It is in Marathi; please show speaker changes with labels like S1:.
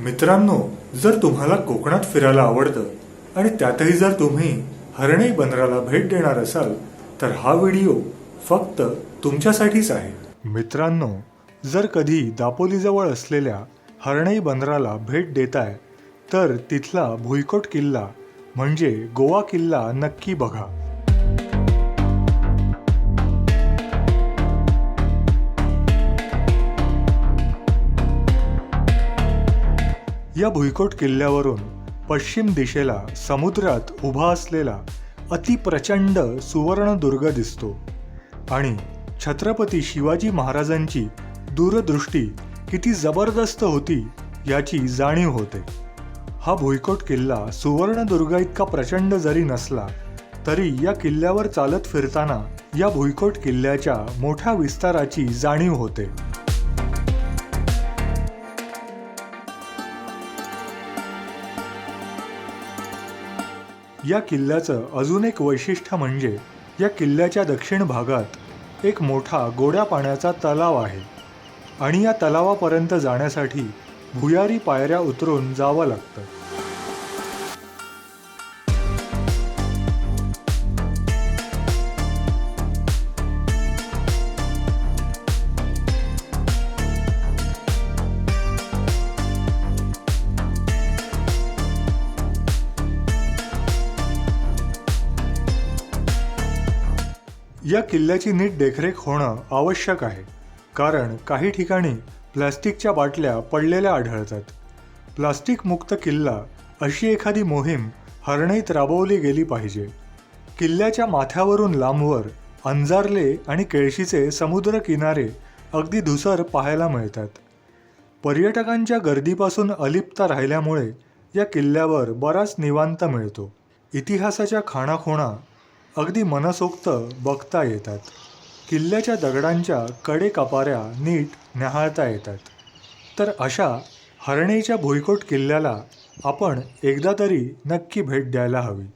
S1: मित्रांनो जर तुम्हाला कोकणात फिरायला आवडतं आणि त्यातही जर तुम्ही हरणई बंदराला भेट देणार असाल तर हा व्हिडिओ फक्त तुमच्यासाठीच आहे. मित्रांनो जर कधी दापोलीजवळ असलेल्या हरणई बंदराला भेट देताय तर तिथला भुईकोट किल्ला म्हणजे गोवा किल्ला नक्की बघा. या भुईकोट किल्ल्यावरून पश्चिम दिशेला समुद्रात उभा असलेला अतिप्रचंड सुवर्णदुर्ग दिसतो आणि छत्रपती शिवाजी महाराजांची दूरदृष्टी किती जबरदस्त होती याची जाणीव होते. हा भुईकोट किल्ला सुवर्णदुर्ग इतका प्रचंड जरी नसला तरी या किल्ल्यावर चालत फिरताना या भुईकोट किल्ल्याच्या मोठ्या विस्ताराची जाणीव होते. या किल्ल्याचं अजून एक वैशिष्ट्य म्हणजे या किल्ल्याच्या दक्षिण भागात एक मोठा गोड्या पाण्याचा तलाव आहे आणि या तलावापर्यंत जाण्यासाठी भुयारी पायऱ्या उतरून जावं लागतं. या किल्ल्याची नीट देखरेख होणं आवश्यक आहे कारण काही ठिकाणी प्लास्टिकच्या बाटल्या पडलेल्या आढळतात. प्लास्टिक मुक्त किल्ला अशी एखादी मोहीम हरणईत राबवली गेली पाहिजे. किल्ल्याच्या माथ्यावरून लांबवर अंजारले आणि केळशीचे समुद्र किनारे अगदी धुसर पाहायला मिळतात. पर्यटकांच्या गर्दीपासून अलिप्त राहिल्यामुळे या किल्ल्यावर बराच निवांत मिळतो. इतिहासाच्या खाणाखोणा अगदी मनसोक्त बघता येतात. किल्ल्याच्या दगडांच्या कडे कपाऱ्या नीट न्याहाळता येतात. तर अशा हरणेच्या भुईकोट किल्ल्याला आपण एकदा तरी नक्की भेट द्यायला हवी.